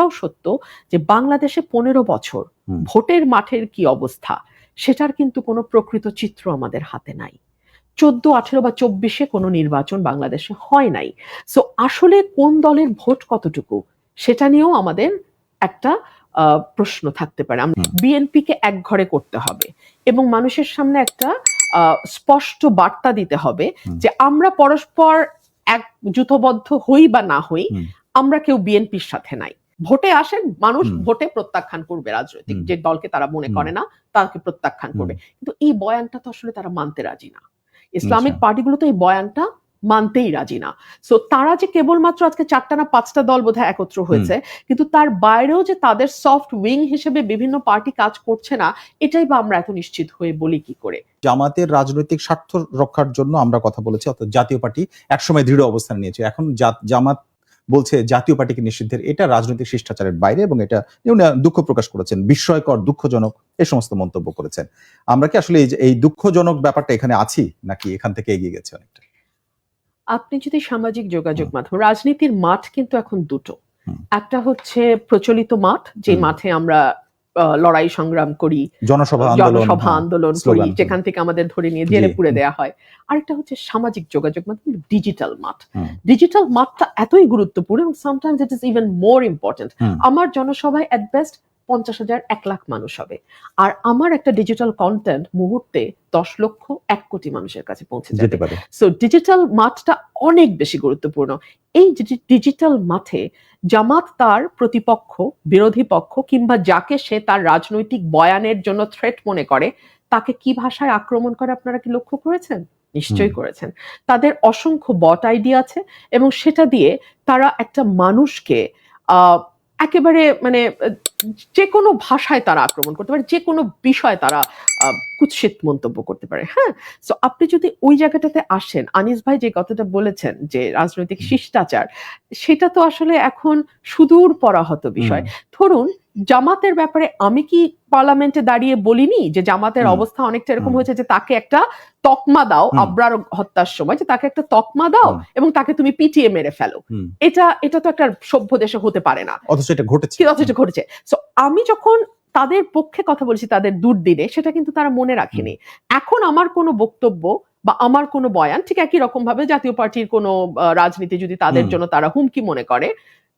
এটাও সত্য যে বাংলাদেশে পনেরো বছর ভোটের মাঠের কি অবস্থা সেটার কিন্তু কোনো প্রকৃত চিত্র আমাদের হাতে নাই। চোদ্দ আঠেরো বা চব্বিশে কোনো নির্বাচন বাংলাদেশে হয় নাই। সো আসলে কোন দলের ভোট কতটুকু সেটা নিয়েও আমাদের একটা আহ, প্রশ্ন থাকতে পারে। বিএনপিকে এক ঘরে করতে হবে এবং মানুষের সামনে একটা আহ, স্পষ্ট বার্তা দিতে হবে যে আমরা পরস্পর এক জুথবদ্ধ হই বা না হই আমরা কেউ বিএনপির সাথে নাই। ভোটে আসেন মানুষ ভোটে প্রত্যাখ্যান করবে রাজনৈতিক। যে দলকে তারা মনে করে না তাকে প্রত্যাখ্যান করবে। কিন্তু এই বয়ানটা তো আসলে তারা মানতে রাজি না। ইসলামিক আচ্ছা। পার্টিগুলো তো এই বয়ানটা মানতেই রাজি না। সো তারা যে কেবলমাত্র আজকে চারটা না পাঁচটা দল বোধহয় একত্র হয়েছে কিন্তু তার বাইরেও যে তাদের সফট উইং হিসেবে বিভিন্ন পার্টি কাজ করছে না এটাই বা আমরা এত নিশ্চিত হয়ে বলি কি করে? জামাতের রাজনৈতিক স্বার্থ রক্ষার জন্য আমরা কথা বলেছি অর্থাৎ জাতীয় পার্টি একসময় দৃঢ় অবস্থান নিয়েছে। এখন জামাত বলছে জাতীয় পার্টিকে নিষিদ্ধের এটা রাজনৈতিক শিষ্টাচারের বাইরে এবং এটা উনি দুঃখ প্রকাশ করেছেন বিস্ময়কর দুঃখজনক এ সমস্ত মন্তব্য করেছেন। আমরা কি আসলে এই যে এই দুঃখজনক ব্যাপারটা এখানে আছি নাকি এখান থেকে এগিয়ে গেছে অনেকটা? আপনি যদি সামাজিক যোগাযোগ মাধ্যম রাজনীতির মাঠ কিন্তু এখন দুটো। একটা হচ্ছে প্রচলিত মাঠ যে মাঠে আমরা লড়াই সংগ্রাম করি জনসভা হ্যাঁ, আন্দোলন করি যেখান থেকে আমাদের ধরে নিয়ে জেলে পুড়ে। দেওয়া হয়। আরেকটা হচ্ছে সামাজিক যোগাযোগ মাধ্যম ডিজিটাল মাঠ ডিজিটাল মাঠটা এতই গুরুত্বপূর্ণ এবং sometimes it is even more important আমার জনসভায় অ্যাট বেস্ট পঞ্চাশ হাজার এক লাখ মানুষ হবে। আর আমার একটা ডিজিটাল কন্টেন্ট মুহূর্তে দশ লক্ষ এক কোটি মানুষের কাছে পৌঁছে যেতে পারে। সো ডিজিটাল মাঠটা অনেক বেশি গুরুত্বপূর্ণ। এই ডিজিটাল মাঠে জামাত তার প্রতিপক্ষ বিরোধী পক্ষ কিংবা যাকে সে তার রাজনৈতিক বয়ানের জন্য থ্রেট মনে করে তাকে কি ভাষায় আক্রমণ করে আপনারা কি লক্ষ্য করেছেন? নিশ্চয়ই করেছেন। তাদের অসংখ্য বট আইডিয়া আছে এবং সেটা দিয়ে তারা একটা মানুষকে আহ, একেবারে মানে যে কোনো ভাষায় তারা আক্রমণ করতে পারে যে কোনো বিষয়ে তারা কুৎসিত মন্তব্য করতে পারে হ্যাঁ? সো আপনি যদি ওই জায়গাটাতে আসেন আনিস ভাই যে কথাটা বলেছেন যে রাজনৈতিক শিষ্টাচার সেটা তো আসলে এখন সুদূর পরাহত বিষয়। ধরুন জামাতের ব্যাপারে আমি কি পার্লামেন্টে দাঁড়িয়ে বলিনি যে জামাতের অবস্থা অনেকটা এরকম হয়েছে যে তাকে একটা তকমা দাও। আবরার হত্যার সময় যে তাকে একটা তকমা দাও এবং তাকে তুমি পিটিয়ে মেরে ফেলো। এটা এটা তো একটা সভ্য দেশে হতে পারে না। অথচ এটা ঘটেছে। অথচ ঘটেছে। সো আমি যখন তাদের পক্ষে কথা বলছি তাদের দুর্দিনে সেটা কিন্তু তারা মনে রাখেনি। এখন আমার কোনো বক্তব্য বা আমার কোনো বয়ান ঠিক একই রকম ভাবে জাতীয় পার্টির কোনো রাজনীতি যদি তাদের জন্য তারা হুমকি মনে করে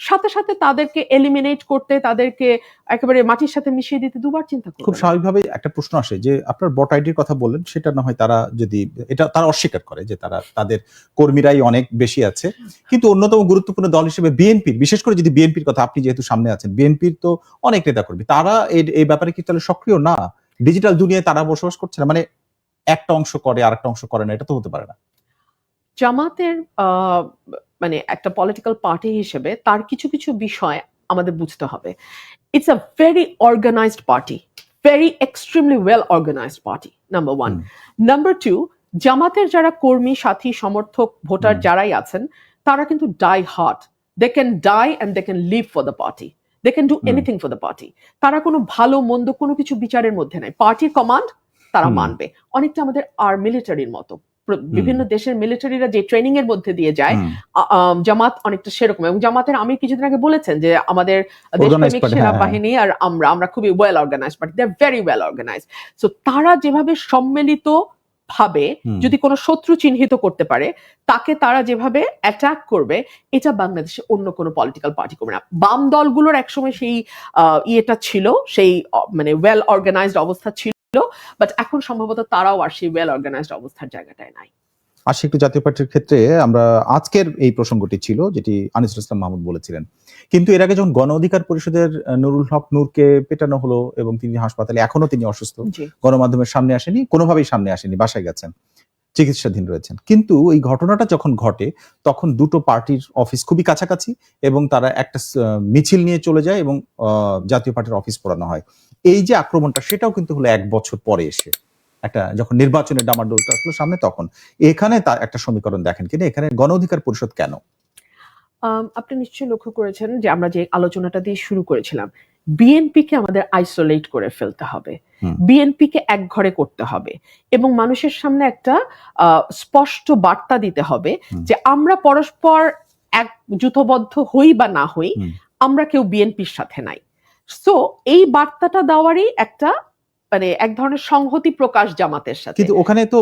সাথে সাথে তাদেরকে এলিমিনেট করতে তাদেরকে একেবারে মাটির সাথে মিশিয়ে দিতে দুবার চিন্তা খুব করবে স্বাভাবিকভাবে একটা প্রশ্ন আসে যে আপনার বট আইডির কথা বললেন সেটা না হয় তারা যদি এটা তারা অস্বীকার করে যে তারা তাদের কর্মীরাই অনেক বেশি আছে। কিন্তু অন্যতম গুরুত্বপূর্ণ দল হিসেবে বিএনপির বিশেষ করে যদি বিএনপির কথা আপনি যেহেতু সামনে আছেন বিএনপির তো অনেক নেতা কর্মী তারা এই এই ব্যাপারে কি তাহলে সক্রিয়? না। ডিজিটাল দুনিয়ায় তারা বসবাস করছে না। মানে একটা অংশ করে আর একটা অংশ করে না এটা তো হতে পারে না। জামাতের আহ, মানে একটা পলিটিক্যাল পার্টি হিসেবে তার কিছু কিছু বিষয় আমাদের বুঝতে হবে। It's a very organized party very extremely well organized party number one number two জামাতের যারা কর্মী সাথী সমর্থক ভোটার যারাই আছেন তারা কিন্তু die hard they can die and they can live for the party they can do anything for the party তারা কোনো ভালো মন্দ কোনো কিছু বিচারের মধ্যে নাই। পার্টির কমান্ড তারা মানবে। অনেকটা আমাদের আর মিলিটারির মতো। বিভিন্ন দেশের মিলিটারিরা যে ট্রেনিং এর মধ্যে দিয়ে যায় জামাত অনেকটা সেরকম। এবং জামাতের আমি কিছুদিন আগে বলেছেন যে আমাদের দেশপ্রেমিক হ্যাঁ, হ্যাঁ। সেনাবাহিনী আর আমরা আমরা খুবই well organize but they are very well organize so তারা যেভাবে সম্মিলিত ভাবে যদি কোনো শত্রু চিহ্নিত করতে পারে তাকে তারা যেভাবে অ্যাটাক করবে এটা বাংলাদেশে অন্য কোনো পলিটিক্যাল পার্টি করবে না। বাম দলগুলোর একসময় সেই ইয়েটা ছিল সেই মানে ওয়েল অর্গানাইজড অবস্থা ছিল। বাট এখন সম্ভবত তারাও আর সেই ওয়েল অর্গানাইজড অবস্থার জায়গাটায় নাই। আসি একটু জাতীয় পার্টির ক্ষেত্রে আমরা আজকের এই প্রসঙ্গটি ছিল যেটি আনিসুল ইসলাম মাহমুদ বলেছিলেন। কিন্তু এর আগে যখন গণ অধিকার পরিষদের নুরুল হক নূরকে পেটানো হলো এবং তিনি হাসপাতালে এখনও তিনি অসুস্থ গণমাধ্যমের সামনে আসেনি কোনোভাবেই সামনে আসেনি বাসায় গেছেন। চিকিৎসাধীন রয়েছেন। কিন্তু এই ঘটনাটা যখন ঘটে, তখন দুটো পার্টির অফিস খুবই কাছাকাছি এবং তারা একটা মিছিল নিয়ে চলে যায় এবং জাতীয় পার্টির অফিস পড়ানো হয়। এই যে আক্রমণটা, সেটাও কিন্তু হলো এক বছর পরে এসে। একটা যখন নির্বাচনের ডামাডোলটা আসলো সামনে তখন। এখানে তার একটা সমীকরণ দেখেন কিনা? এখানে গণ অধিকার পরিষদ কেন? আপনি নিশ্চয়ই লক্ষ্য করেছেন যে আমরা যে আলোচনাটা দিয়ে শুরু করেছিলাম বিএনপি কে আমাদের আইসোলেট করে ফেলতে হবে। বিএনপি কে এক ঘরে করতে হবে এবং মানুষের সামনে একটা আহ, স্পষ্ট বার্তা দিতে হবে যে আমরা পরস্পর এক যুথবদ্ধ হই বা না হই আমরা কেউ বিএনপির সাথে নাই। সো এই বার্তাটা দেওয়ারই একটা মানে এক ধরনের সংহতি প্রকাশ জামাতের সাথে। কিন্তু ওখানে তো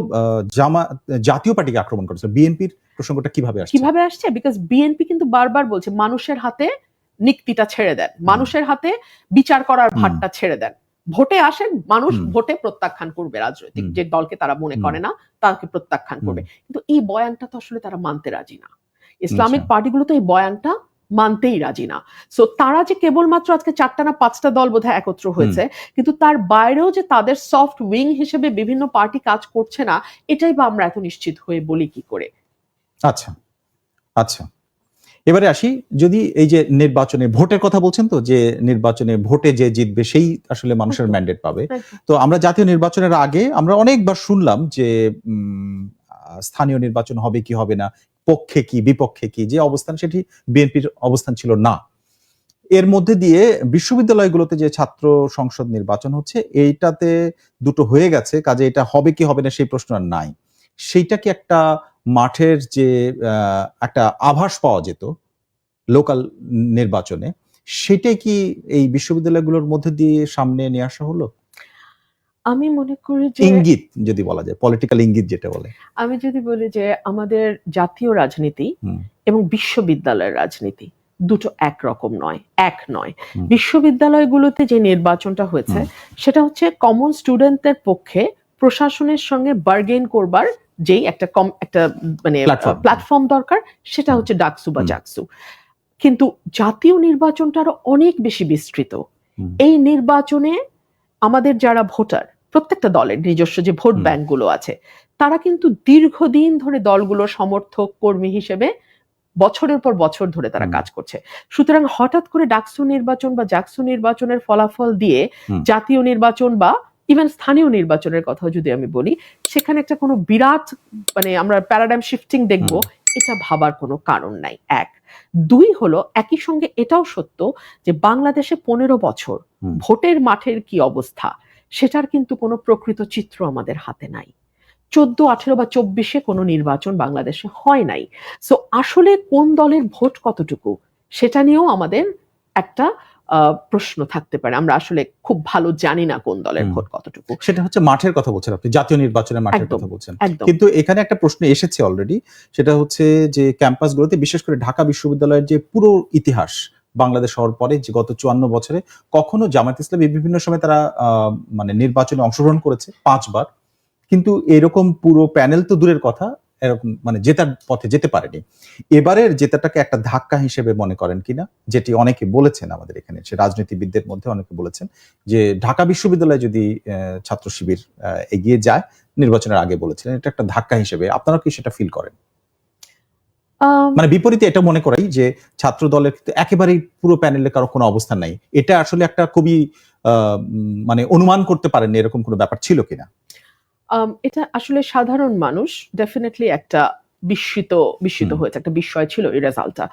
জামা জাতীয় পার্টিকে আক্রমণ করেছিল বিএনপির প্রসঙ্গটা কীভাবে আসছে? কীভাবে আসছে? বিকজ বিএনপি কিন্তু বারবার বলছে মানুষের হাতে নিক্তিটা ছেড়ে দেন। মানুষের হাতে বিচার করার ভারটা ছেড়ে দেন। ভোটে আসেন মানুষ ভোটে প্রত্যাখ্যান করবে রাজনৈতিক। যে দলকে তারা মনে করে না তাকে প্রত্যাখ্যান করবে। কিন্তু এই বয়ানটা তো আসলে তারা মানতে রাজি না। ইসলামিক আচ্ছা। পার্টিগুলো তো এই বয়ানটা মানতেই রাজি না। সো তারা যে কেবলমাত্র আজকে চারটা না পাঁচটা দল বোধহয় একত্র হয়েছে কিন্তু তার বাইরেও যে তাদের সফট উইং হিসেবে বিভিন্ন পার্টি কাজ করছে না এটাই বা আমরা এত নিশ্চিত হয়ে বলি কি করে? আচ্ছা আচ্ছা। এবারে আসি যদি এই যে নির্বাচনে ভোটের কথা বলছেন তো যে নির্বাচনে ভোটে যে জিতবে সেই আসলে মানুষের ম্যান্ডেট পাবে। তো আমরা জাতীয় নির্বাচনের আগে আমরা অনেকবার শুনলাম যে স্থানীয় নির্বাচন হবে কি হবে না পক্ষে কি, বিপক্ষে কি, যে অবস্থান সেটি বিএনপির অবস্থান ছিল না। এর মধ্যে দিয়ে বিশ্ববিদ্যালয়গুলোতে যে ছাত্র সংসদ নির্বাচন হচ্ছে, এইটাতে দুটো হয়ে গেছে, কাজে এটা হবে কি হবে না সেই প্রশ্ন আর নাই। সেইটা কি একটা মাঠের যে একটা আভাস পাওয়া যেত লোকাল নির্বাচনে, সেটাই কি এই বিশ্ববিদ্যালয়গুলোর মধ্যে দিয়ে সামনে নিয়ে আসা হলো? আমি মনে করি যে ইঙ্গিত যদি বলা যায় পলিটিক্যাল ইঙ্গিত যেটা বলে। আমি যদি বলি যে আমাদের জাতীয় রাজনীতি এবং বিশ্ববিদ্যালয়ের রাজনীতি দুটো একরকম নয় এক নয়। বিশ্ববিদ্যালয়গুলোতে যে নির্বাচনটা হয়েছে সেটা হচ্ছে কমন স্টুডেন্টদের পক্ষে প্রশাসনের সঙ্গে বার্গেন করবার যেই একটা কম একটা মানে. প্ল্যাটফর্ম দরকার সেটা হচ্ছে ডাকসু বা। জাকসু। কিন্তু জাতীয় নির্বাচনটা আরও অনেক বেশি বিস্তৃত। এই নির্বাচনে আমাদের যারা ভোটার প্রত্যেকটা দলের নিজস্ব যে ভোট। ব্যাংকগুলো আছে তারা কিন্তু দীর্ঘদিন ধরে দলগুলোর সমর্থক কর্মী হিসেবে বছরের পর বছর ধরে তারা কাজ করছে। সুতরাং হঠাৎ করে ডাকসু নির্বাচন বা জাকসু নির্বাচনের ফলাফল দিয়ে জাতীয় নির্বাচন বা ইভেন স্থানীয় নির্বাচনের কথা যদি আমি বলি সেখানে একটা কোনো বিরাট মানে আমরা প্যারাডাইম শিফটিং দেখব এটা ভাবার কোনো কারণ নাই। এক। দুই হলো একই সঙ্গে এটাও সত্য যে বাংলাদেশে পনেরো বছর ভোটের মাঠের কি অবস্থা সেটার কিন্তু কোনো প্রকৃত চিত্র আমাদের হাতে নাই। চোদ্দ আঠেরো বা চব্বিশে কোনো নির্বাচন বাংলাদেশে হয় নাই। সো আসলে কোন দলের ভোট কতটুকু সেটা নিয়েও আমাদের একটা প্রশ্ন থাকতে পারে। আমরা আসলে খুব ভালো জানি না কোন দলের ভোট কতটুকু। সেটা হচ্ছে মাঠের কথা বলছেন আপনি জাতীয় নির্বাচনের মাঠের কথা বলছেন। কিন্তু এখানে একটা প্রশ্ন এসেছে অলরেডি সেটা হচ্ছে যে ক্যাম্পাসগুলোতে বিশেষ করে ঢাকা বিশ্ববিদ্যালয়ের যে পুরো ইতিহাস বাংলাদেশ হওয়ার পরে যে গত চুয়ান্ন বছরে কখনো জামাত ইসলামী বিভিন্ন সময় তারা মানে নির্বাচনে অংশগ্রহণ করেছে পাঁচবার। কিন্তু এরকম পুরো প্যানেল তো দূরের কথা, এরকম মানে জেতার পথে যেতে পারেনি। এবারের জেতাটাকে একটা ধাক্কা হিসেবে মনে করেন কিনা, যেটি অনেকে বলেছেন আমাদের এখানে, সে রাজনীতিবিদদের মধ্যে অনেকে বলেছেন, যে ঢাকা বিশ্ববিদ্যালয়ে যদি ছাত্র শিবির এগিয়ে যায়, নির্বাচনের আগে বলেছিলেন, এটা একটা ধাক্কা হিসেবে। আপনারা কি সেটা ফিল করেন? মানে বিপরীতে এটা মনে করাই যে ছাত্র দলের কিন্তু একেবারেই পুরো প্যানেলে কারও কোনো অবস্থান নাই। এটা আসলে একটা খুবই আহ, মানে অনুমান করতে পারেন এরকম কোনো ব্যাপার ছিল কিনা? আম, এটা আসলে সাধারণ মানুষ ডেফিনেটলি একটা বিস্মিত বিস্মিত হয়েছে একটা বিস্ময় ছিল এই রেজাল্টটা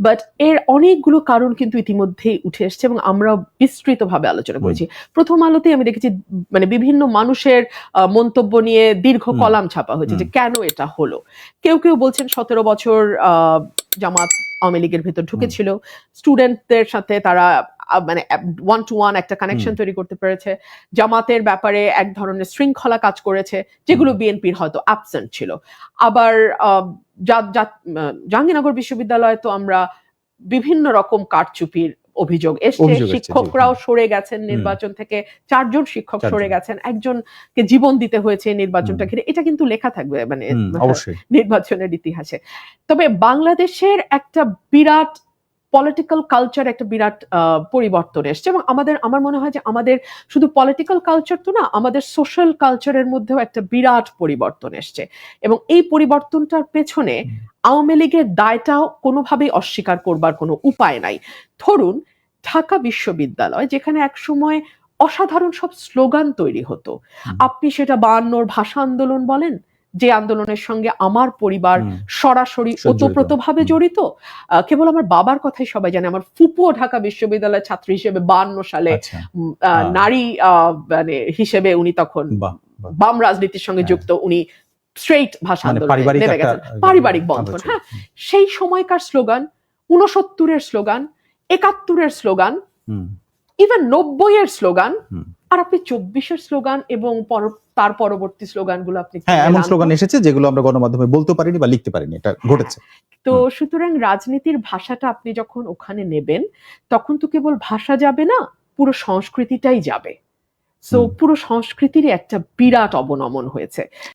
বাট এর অনেকগুলো কারণ কিন্তু ইতিমধ্যেই উঠে এসেছে এবং আমরা বিস্তৃতভাবে আলোচনা করেছি। প্রথম আলোতেই আমি দেখেছি মানে বিভিন্ন মানুষের আহ, মন্তব্য নিয়ে দীর্ঘ কলাম ছাপা হয়েছে যে কেন এটা হলো? কেউ কেউ বলছেন সতেরো বছর আহ, জামাত আওয়ামী লীগের ভেতর ঢুকেছিল। স্টুডেন্টদের সাথে তারা মানে ওয়ান টু ওয়ান একটা কানেকশন তৈরি করতে পেরেছে। জামাতের ব্যাপারে এক ধরনের শৃঙ্খলা কাজ করেছে যেগুলো বিএনপির হয়তো অ্যাবসেন্ট ছিল। আবার জাহাঙ্গীরনগর বিশ্ববিদ্যালয়ে তো আমরা বিভিন্ন রকম কারচুপির অভিযোগ এসছে। শিক্ষকরাও সরে গেছেন নির্বাচন থেকে চারজন শিক্ষক সরে গেছেন। একজনকে জীবন দিতে হয়েছে নির্বাচনটা ঘিরে। এটা কিন্তু লেখা থাকবে মানে অবশ্যই। নির্বাচনের ইতিহাসে। তবে বাংলাদেশের একটা বিরাট পলিটিক্যাল কালচার একটা বিরাট পরিবর্তন এসছে এবং আমাদের আমার মনে হয় যে আমাদের শুধু পলিটিক্যাল কালচার তো না আমাদের সোশ্যাল কালচারের মধ্যেও একটা বিরাট পরিবর্তন এসছে। এবং এই পরিবর্তনটার পেছনে আওয়ামী লীগের দায়টাও কোনোভাবেই অস্বীকার করবার কোনো উপায় নাই। ধরুন ঢাকা বিশ্ববিদ্যালয় যেখানে একসময় অসাধারণ সব স্লোগান তৈরি হতো। আপনি সেটা বায়ান্নর ভাষা আন্দোলন বলেন যে আন্দোলনের সঙ্গে আমার পরিবার সরাসরি। ওতপ্রোতভাবে। জড়িত কেবল আমার বাবার কথাই সবাই জানে আমার ফুপুও ঢাকা বিশ্ববিদ্যালয়ের ছাত্রী হিসেবে বান্ন সালে আচ্ছা হ্যাঁ। নারী মানে হিসেবে উনি তখন। বাম রাজনীতির সঙ্গে হ্যাঁ। যুক্ত উনি স্ট্রেইট ভাষা মানে আন্দোলনে পারিবারিক গেছেন পারিবারিক বন্ধন হ্যাঁ সেই সময়কার স্লোগান উনসত্তরের স্লোগান একাত্তরের স্লোগান ইভেন নব্বই এর স্লোগান। আর আপনি চব্বিশের স্লোগান এবং তার পরবর্তী স্লোগানগুলো আপনি হ্যাঁ এমন স্লোগান এসেছে যেগুলো আমরা গণমাধ্যমে বলতে পারিনি বা লিখতে পারিনি এটা ঘটেছে। তো সুতরাং রাজনীতির ভাষাটা আপনি যখন ওখানে নেবেন তখন তো কেবল ভাষা যাবে না পুরো সংস্কৃতিটাই যাবে। তো পুরো সংস্কৃতির একটা বিরাট অবনমন হয়েছে।